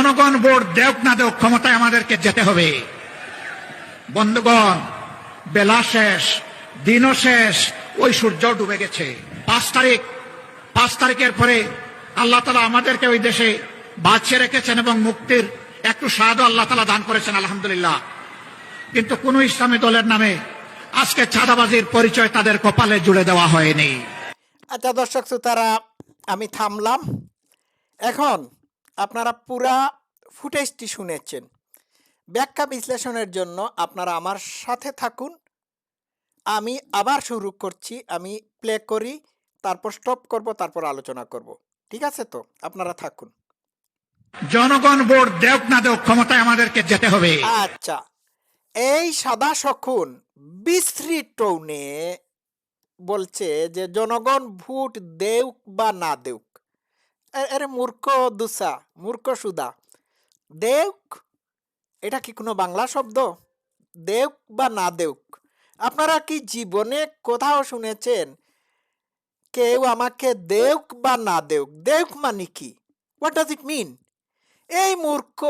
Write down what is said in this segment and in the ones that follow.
জনগণ ভোট দেওক না দেওক ক্ষমতায় আমাদেরকে যেতে হবে। বন্ধুগণ, বেলা শেষ, দিনও শেষ, ওই সূর্য ডুবে গেছে। পাঁচ তারিখ, পাঁচ তারিখের পরে আল্লাহ তালা আমাদেরকে ওই দেশে বাঁচিয়ে রেখেছেন এবং মুক্তির একটু স্বাদও আল্লাহ তালা দান করেছেন, আলহামদুলিল্লাহ। কিন্তু কোন ইসলামী দলের নামে আজকে চাঁদাবাজির পরিচয় তাদের কপালে জুড়ে দেওয়া হয়নি। আচ্ছা দর্শক শ্রোতারা, আমি থামলাম। এখন আপনারা পুরা ফুটেজটি শুনেছেন। ব্যাখ্যা বিশ্লেষণের জন্য আপনারা আমার সাথে থাকুন। আমি আবার শুরু করছি আমি প্লে করি তারপর স্টপ করব তারপর আলোচনা করব। ঠিক আছে তো? আপনারা থাকুন। জনগণ ভোট দেওক না দেওক ক্ষমতায় আমাদেরকে যেতে হবে। আচ্ছা এই সাদা শকুন বিশ্রী টৌনে বলছে যে জনগণ ভোট দেউক বা না দেউক। আরে মূর্খ দুসা, মূর্খ সুদা। দেউক, এটা কি কোনো বাংলা শব্দ? দেউক বা না দেউক? আপনারা কি জীবনে কোথাও শুনেছেন, কেউ আমাকে দেউক বা না দেউক? দেউক মানে কি? হোয়াট ডাজ ইট মিন এই মূর্খ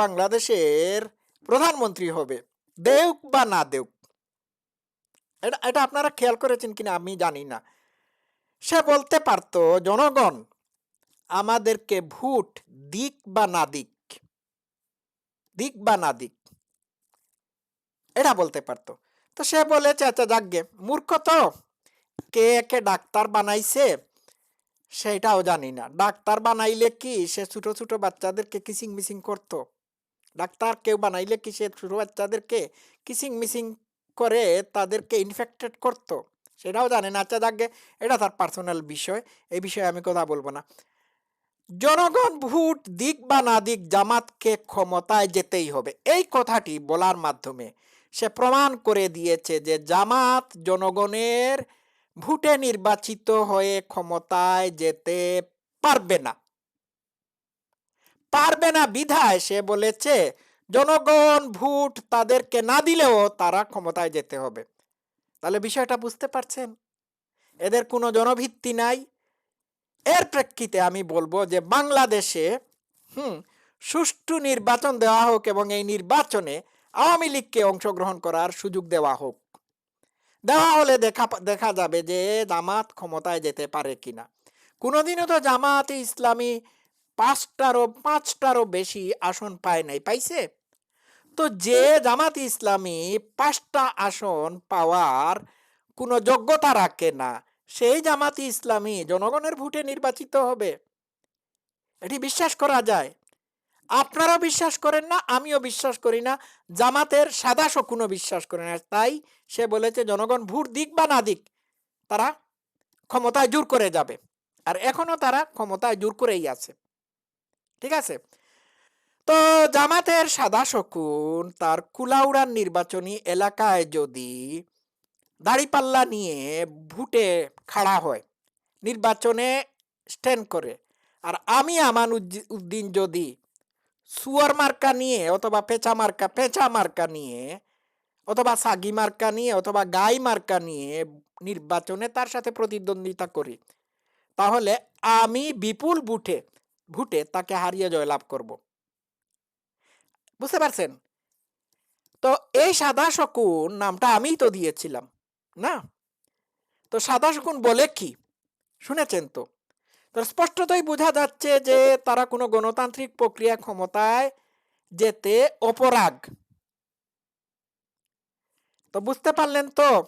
বাংলাদেশের প্রধানমন্ত্রী হবে, দেউক বা না দেউক। এটা এটা আপনারা খেয়াল করেছেন কিনা আমি জানি না। সে বলতে পারতো, জনগণ আমাদেরকে ভোট দিক বা না দিক। দিক বা না দিক। এটা বলতে পারতো। তো সে বলেছে আচ্ছা যাকগে মূর্খ তো। কে একে ডাক্তার বানাইছে, সেটাও জানি না। ডাক্তার বানাইলে কি সে ছোট ছোট বাচ্চাদেরকে কিসিং মিসিং করতো? ডাক্তার কেউ বানাইলে কি সে ছোট বাচ্চাদেরকে কিসিং মিসিং করে তাদেরকে ইনফেক্টেড করতো? সেটাও জানে না। আচ্ছা যাকে এটা তার পার্সোনাল বিষয়। এই বিষয়ে আমি কথা বলব না। জনগণ ভোট দিক বা না দিক জামাতকে ক্ষমতায় যেতেই হবে। এই কথাটি বলার মাধ্যমে সে প্রমাণ করে দিয়েছে যে জামাত জনগণের ভোটে নির্বাচিত হয়ে ক্ষমতায় যেতে পারবে না। পারবে না বিধায় সে বলেছে, জনগণ ভোট তাদেরকে না দিলেও তারা ক্ষমতায় যেতে হবে। তাহলে বিষয়টা বুঝতে পারছেন? এদের কোনো জনভিত্তি নাই। এর প্রেক্ষিতে আমি বলব যে বাংলাদেশে, হুম, সুষ্ঠু নির্বাচন দেওয়া হোক এবং এই নির্বাচনে আওয়ামী লীগকে অংশগ্রহণ করার সুযোগ দেওয়া হোক। দেওয়া হলে দেখা দেখা যাবে যে জামাত ক্ষমতায় যেতে পারে কিনা। কোনোদিনও তো জামাতে ইসলামী পাঁচটারও পাঁচটারও বেশি আসন পায় নাই, পাইছে? তো যে জামাত ইসলামী পাঁচটা আসন পাওয়ার কোনো যোগ্যতা রাখে না। সেই জামাত ইসলামী জনগণের ভোটে নির্বাচিত হবে। এটি বিশ্বাস করা যায়। আপনারাও বিশ্বাস করেন না, আমিও বিশ্বাস করি না। জামাতের সাদা শকুনও বিশ্বাস করে না। তাই সে বলেছে, জনগণ ভোট দিক বা না দিক, তারা ক্ষমতায় জোর করে যাবে। আর এখনও তারা ক্ষমতায় জোর করেই আছে। ঠিক আছে? তো জামাতের সাদা শকুন তার কুলাউড়ার নির্বাচনী এলাকায় যদি দাড়িপাল্লা নিয়ে ভুটে খাড়া হয়, নির্বাচনে স্ট্যান্ড করে। আর আমি আমান উদ্দিন যদি সুয়ার মার্কা নিয়ে অথবা পেঁচা মার্কা পেঁচা মার্কা নিয়ে অথবা সাগি মার্কা নিয়ে অথবা গাই মার্কা নিয়ে নির্বাচনে তার সাথে প্রতিদ্বন্দ্বিতা করি, তাহলে আমি বিপুল বুটে ভুটে তাকে হারিয়ে জয়লাভ করব। বুঝতে পারছেন? তো এই সাদা শকুন নামটা আমিই তো দিয়েছিলাম। না? তো সাদা শকুন বলে কি? শুনেছেন তো? তো স্পষ্টতই বোঝা যাচ্ছে যে তারা কোনো গণতান্ত্রিক প্রক্রিয়া ক্ষমতায় যেতে অপরাগ। তো বুঝতে পারলেন তো?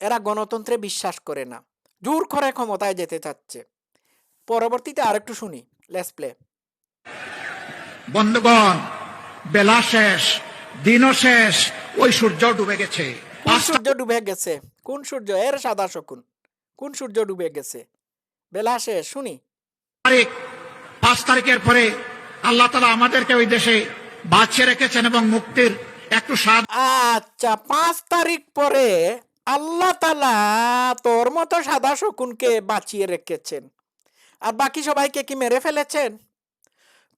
এরা গণতন্ত্রে বিশ্বাস করে না। জোর করে ক্ষমতায় যেতে চাচ্ছে। পরবর্তীতে আরেকটু শুনি লেস প্লে। বন্ধুগণ, বেলা শেষ, দিনও শেষ, ওই সূর্য ডুবে গেছে। কোন সূর্য ডুবে গেছে? কোন সূর্য? এর সাদা শকুন। কোন সূর্য ডুবে গেছে? বেলা শেষ শুনি। তারিখ পাঁচ তারিখের পরে আল্লাহ তালা আমাদেরকে ওই দেশে বাঁচিয়ে রেখেছেন এবং মুক্তির একটু স্বাদ আচ্ছা পাঁচ তারিখ পরে আল্লাহ তালা তোর মতো সাদা শকুনকে বাঁচিয়ে রেখেছেন। আর বাকি সবাইকে কি মেরে ফেলেছেন?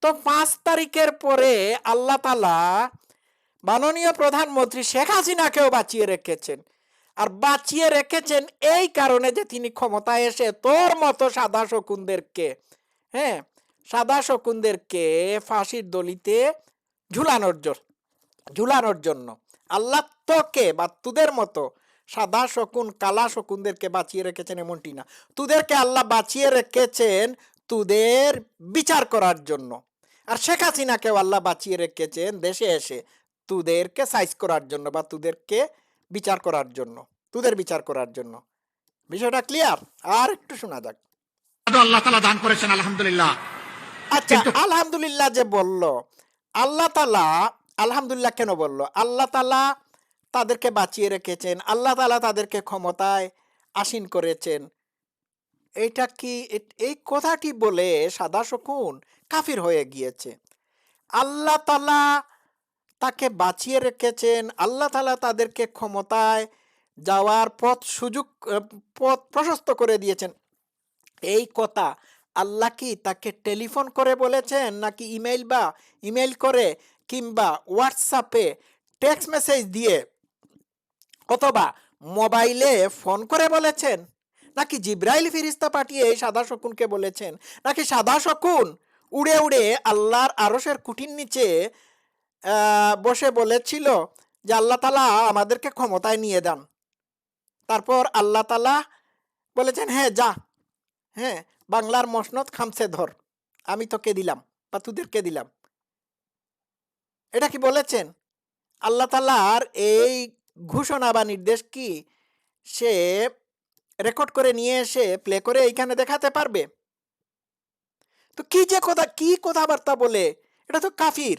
তো পাঁচ তারিখের পরে আল্লাহ তালা মাননীয় প্রধানমন্ত্রী শেখ হাসিনাকেও বাঁচিয়ে রেখেছেন। আর বাঁচিয়ে রেখেছেন এই কারণে যে তিনি ক্ষমতায় এসে তোর মতো সাদা শকুনদেরকে হ্যাঁ সাদা শকুনদেরকে ফাঁসির দলিতে ঝুলানোর জন্য ঝুলানোর জন্য। আল্লাহ তোকে বা তুদের মতো সাদা শকুন, কালা শকুনদেরকে বাঁচিয়ে রেখেছেন এমনটি না। তুদেরকে আল্লাহ বাঁচিয়ে রেখেছেন তুদের বিচার করার জন্য। আর শেখ হাসিনাকেও আল্লাহ বাঁচিয়ে রেখেছেন দেশে এসে। তুদেরকে সাইজ করার জন্য বা তুদেরকে বিচার করার জন্য তুদের বিচার করার জন্য। বিষয়টা ক্লিয়ার আর একটু শোনা যাক। আল্লাহ তালা দান করেছেন? আলহামদুলিল্লাহ। আচ্ছা আলহামদুলিল্লাহ যে বলল আল্লাহ তালা আলহামদুলিল্লাহ কেন বলল? আল্লাহ তালা তাদেরকে বাঁচিয়ে রেখেছেন আল্লাহ তালা তাদেরকে ক্ষমতায় আসীন করেছেন। এইটা কি এই কথাটি বলে সাদা শকুন কাফির হয়ে গিয়েছে। আল্লাহ তালা তাকে বাঁচিয়ে রেখেছেন। আল্লাহ তালা তাদেরকে ক্ষমতায় যাওয়ার পথ সুযোগ পথ প্রশস্ত করে দিয়েছেন। এই কথা আল্লাহ কি তাকে টেলিফোন করে বলেছেন নাকি ইমেইল বা ইমেইল করে কিংবা হোয়াটসঅ্যাপে টেক্সট মেসেজ দিয়ে অথবা মোবাইলে ফোন করে বলেছেন? নাকি জিব্রাইল ফিরিস্তা পাঠিয়ে সাদা শকুনকে বলেছেন? নাকি সাদা শকুন উড়ে উড়ে আল্লাহর আরসের কুটির নিচে বসে বলেছিল যে আল্লাহ তালা আমাদেরকে ক্ষমতায় নিয়ে দেন তারপর আল্লাহ তালা বলেছেন হ্যাঁ যা। হ্যাঁ বাংলার মসনদ খামসে ধর। আমি তোকে দিলাম বা তোদেরকে দিলাম। এটা কি বলেছেন? আল্লাহ তালার এই ঘোষণা বা নির্দেশ কি সে রেকর্ড করে নিয়ে এসে প্লে করে এইখানে দেখাতে পারবে? তো কি যে কথা, কি কথাবার্তা বলে, এটা তো কাফির।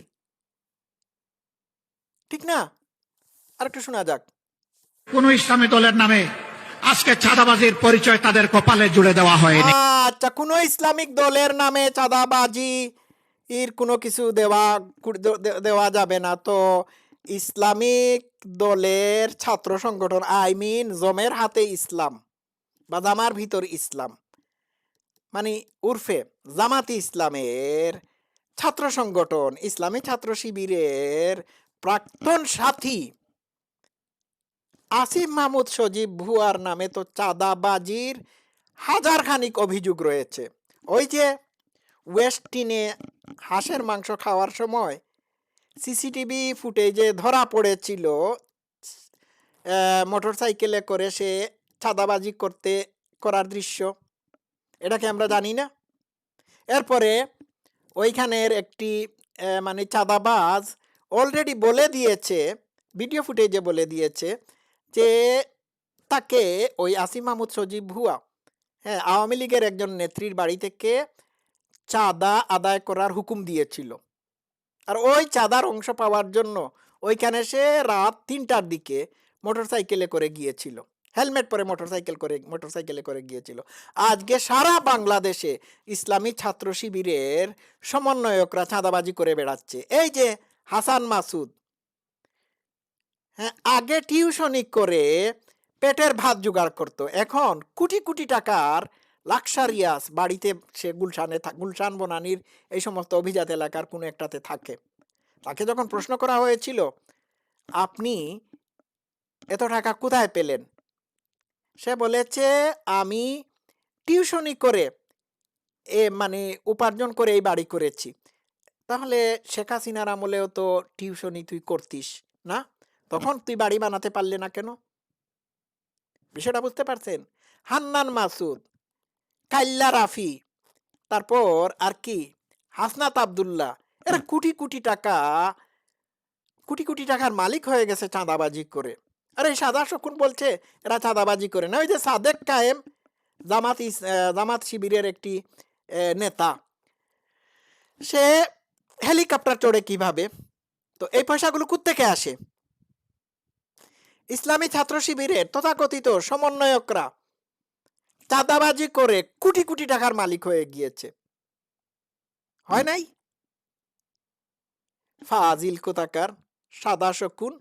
ঠিক না? আর একটু শোনা যাক। কোন ইসলামী দলের নামে আজকে চাঁদাবাজির পরিচয় তাদের কপালে জুড়ে দেওয়া হয়নি। আচ্ছা কোনো ইসলামিক দলের নামে চাঁদাবাজি এর কোনো কিছু দেওয়া দেওয়া যাবে না। তো ইসলামিক দলের ছাত্র সংগঠন আই মিন জমের হাতে ইসলাম বা জামার ভিতর ইসলাম। মানে উর্ফে জামাতি ইসলামের ছাত্র সংগঠন ইসলামী ছাত্র শিবিরের প্রাক্তন সাথী আসিফ মাহমুদ সজীব ভুয়ার নামে তো চাঁদাবাজির হাজার খানিক অভিযোগ রয়েছে। ওই যে ওয়েস্টিনে হাঁসের মাংস খাওয়ার সময় সিসিটিভি ফুটেজে ধরা পড়েছিল মোটর সাইকেলে করে সে চাঁদাবাজি করতে, করার দৃশ্য। এটাকে আমরা জানি না? এরপরে ওইখানের একটি মানে চাঁদাবাজ অলরেডি বলে দিয়েছে ভিডিও ফুটেজে বলে দিয়েছে যে তাকে ওই আসিম মাহমুদ সজীব ভুয়া হ্যাঁ আওয়ামী লীগের একজন নেত্রীর বাড়ি থেকে চাঁদা আদায় করার হুকুম দিয়েছিল। আর ওই চাঁদার অংশ পাওয়ার জন্য ওইখানে সে রাত তিনটার দিকে মোটরসাইকেলে করে গিয়েছিল। হেলমেট পরে মোটরসাইকেল করে, মোটরসাইকেলে করে গিয়েছিল। আজকে সারা বাংলাদেশে ইসলামী ছাত্র শিবিরের সমন্বয়করা চাঁদাবাজি করে বেড়াচ্ছে। এই যে হাসান মাসুদ। হ্যাঁ আগে টিউশনি করে পেটের ভাত জোগাড় করতো। এখন কোটি কোটি টাকার লাক্সারিয়াস বাড়িতে সে গুলশানে গুলশান বনানির এই সমস্ত অভিজাত এলাকার কোনো একটাতে থাকে। তাকে যখন প্রশ্ন করা হয়েছিল, আপনি এত টাকা কোথায় পেলেন? সে বলেছে, আমি টিউশনি করে এ মানে উপার্জন করে এই বাড়ি করেছি। তাহলে শেখ হাসিনার আমলেও তো টিউশনি তুই করতিস না? তখন তুই বাড়ি বানাতে পারলে না কেন? বিষয়টা বুঝতে পারছেন? হান্নান মাসুদ কাল্লা রাফি তারপর আর কি? হাসনাত আবদুল্লাহ এরা কোটি কোটি টাকা কোটি কোটি টাকার মালিক হয়ে গেছে চাঁদাবাজি করে। আরে সাদা শকুন বলছে এরা চাঁদাবাজি করে না। ওই যে সাদেক কায়েম জামাত জামাত শিবিরের একটি নেতা। সে হেলিকপ্টার চড়ে কীভাবে? তো এই পয়সাগুলো কোত্থেকে আসে? ইসলামী ছাত্র শিবিরের তথাকথিত সমন্বয়করা চাঁদাবাজি করে কোটি কোটি টাকার মালিক হয়ে গিয়েছে। হয় নাই? ফাজিল কোথাকার? সাদা শকুন?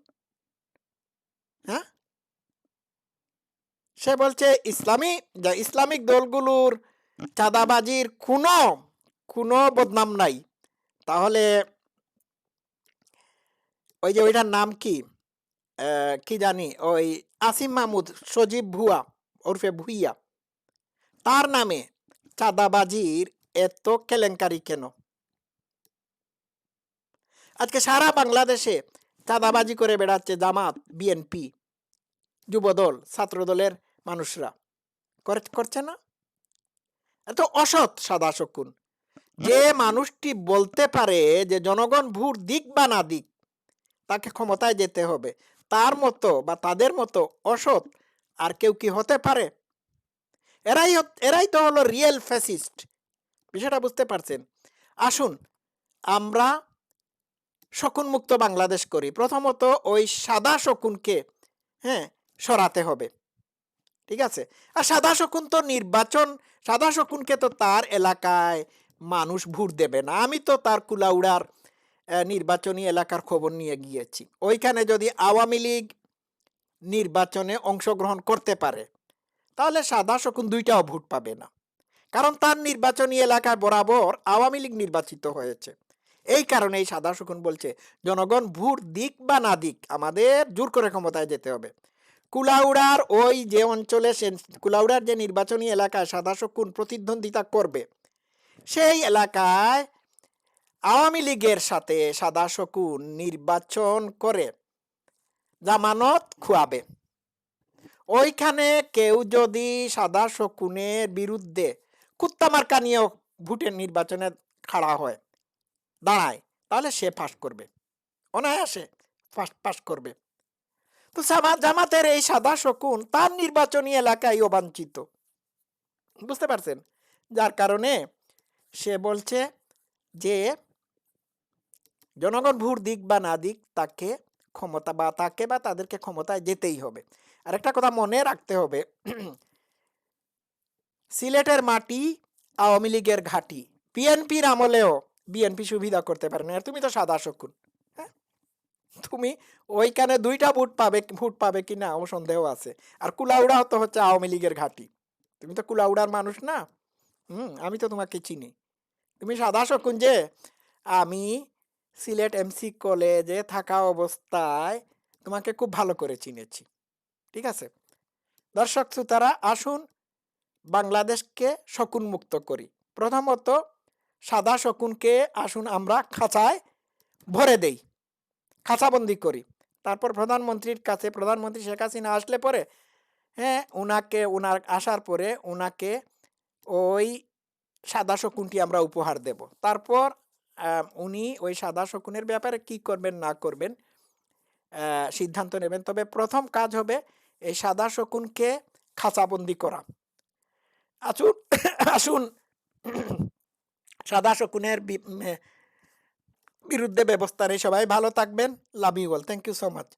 হ্যাঁ? সে বলছে, ইসলামী ইসলামিক দলগুলোর চাঁদাবাজির কোনো কোনো বদনাম নাই। তাহলে ওই যে ওইটার নাম কি? কি জানি? ওই আসিম মাহমুদ, সজীব ভুয়া, ওরফে ভুইয়া। তার নামে চাঁদাবাজির এত কেলেঙ্কারি কেন? আজকে সারা বাংলাদেশে চাঁদাবাজি করে বেড়াচ্ছে জামাত, বিএনপি, যুবদল, ছাত্রদলের মানুষরা। করে- করছে না? এত অসৎ সাদা শকুন। যে মানুষটি বলতে পারে যে জনগণ ভোট দিক বা না দিক, তাকে ক্ষমতায় যেতে হবে। তার মতো বা তাদের মতো অসৎ আর কেউ কি হতে পারে? এরাই এরাই তো হলো রিয়েল ফ্যাসিস্ট বিষয়টা বুঝতে পারছেন? আসুন, আমরা শকুন মুক্ত বাংলাদেশ করি। প্রথমত ওই সাদা শকুনকে হ্যাঁ সরাতে হবে। ঠিক আছে? আর সাদা শকুন তো নির্বাচন, সাদা শকুনকে তো তার এলাকায় মানুষ ভোট দেবে না। আমি তো তার কুলাউড়ার নির্বাচনী এলাকার খবর নিয়ে গিয়েছি। ওইখানে যদি আওয়ামী লীগ নির্বাচনে অংশগ্রহণ করতে পারে, তাহলে সাদা শকুন দুইটাও ভোট পাবে না। কারণ তার নির্বাচনী এলাকায় বরাবর আওয়ামী লীগ নির্বাচিত হয়েছে। এই কারণে এই সাদা শকুন বলছে, জনগণ ভোট দিক বা না দিক, আমাদের জোর করে ক্ষমতায় যেতে হবে। কুলাউড়ার ওই যে অঞ্চলে সে, কুলাউড়ার যে নির্বাচনী এলাকায় সাদা শকুন প্রতিদ্বন্দ্বিতা করবে সেই এলাকায় আওয়ামী লীগের সাথে সাদা শকুন নির্বাচন করে জামানত খুয়াবে। ওইখানে কেউ যদি সাদা শকুনের বিরুদ্ধে কুত্তা মার্কা নিয়েও ভোটের নির্বাচনে খাড়া হয়, দাঁড়ায়, তাহলে সে পাশ করবে। অনায়াসে পাশ পাশ করবে। তো জামা- জামাতের এই সাদা শকুন তার নির্বাচনী এলাকায় অবাঞ্ছিত। বুঝতে পারছেন? যার কারণে সে বলছে যে, জনগণ ভোট দিক বা না দিক, তাকে ক্ষমতা বা তাকে বা তাদেরকে ক্ষমতায় যেতেই হবে। আর একটা কথা মনে রাখতে হবে, সিলেটের মাটি আওয়ামী লীগের ঘাঁটি। বিএনপির আমলেও বিএনপি সুবিধা করতে পারে না। আর তুমি তো সাদা শকুন হ্যাঁ? তুমি ওইখানে দুইটা ভোট পাবে ভোট পাবে কি না ও সন্দেহ আছে। আর কুলাউড়া তো হচ্ছে আওয়ামী লীগের ঘাঁটি। তুমি তো কুলাউড়ার মানুষ না? হুম, আমি তো তোমাকে চিনি। তুমি সাদা শকুন যে, আমি সিলেট এমসি কলেজে থাকা অবস্থায় তোমাকে খুব ভালো করে চিনেছি। ঠিক আছে? দর্শক শ্রোতারা, আসুন বাংলাদেশকে শকুন মুক্ত করি। প্রথমত, সাদা শকুনকে আসুন আমরা খাঁচায় ভরে দেই, খাঁচাবন্দি করি। তারপর প্রধানমন্ত্রীর কাছে, প্রধানমন্ত্রী শেখ হাসিনা আসলে পরে হ্যাঁ ওনাকে ওনার আসার পরে ওনাকে ওই সাদা শকুনটি আমরা উপহার দেব। তারপর উনি ওই সাদা শকুনের ব্যাপারে কি করবেন, না করবেন সিদ্ধান্ত নেবেন। তবে প্রথম কাজ হবে এই সাদা শকুনকে খাঁচাবন্দি করা। আসুন আসুন, সাদা শকুনের বিরুদ্ধে ব্যবস্থা নেই। সবাই ভালো থাকবেন। Love you thank you so much.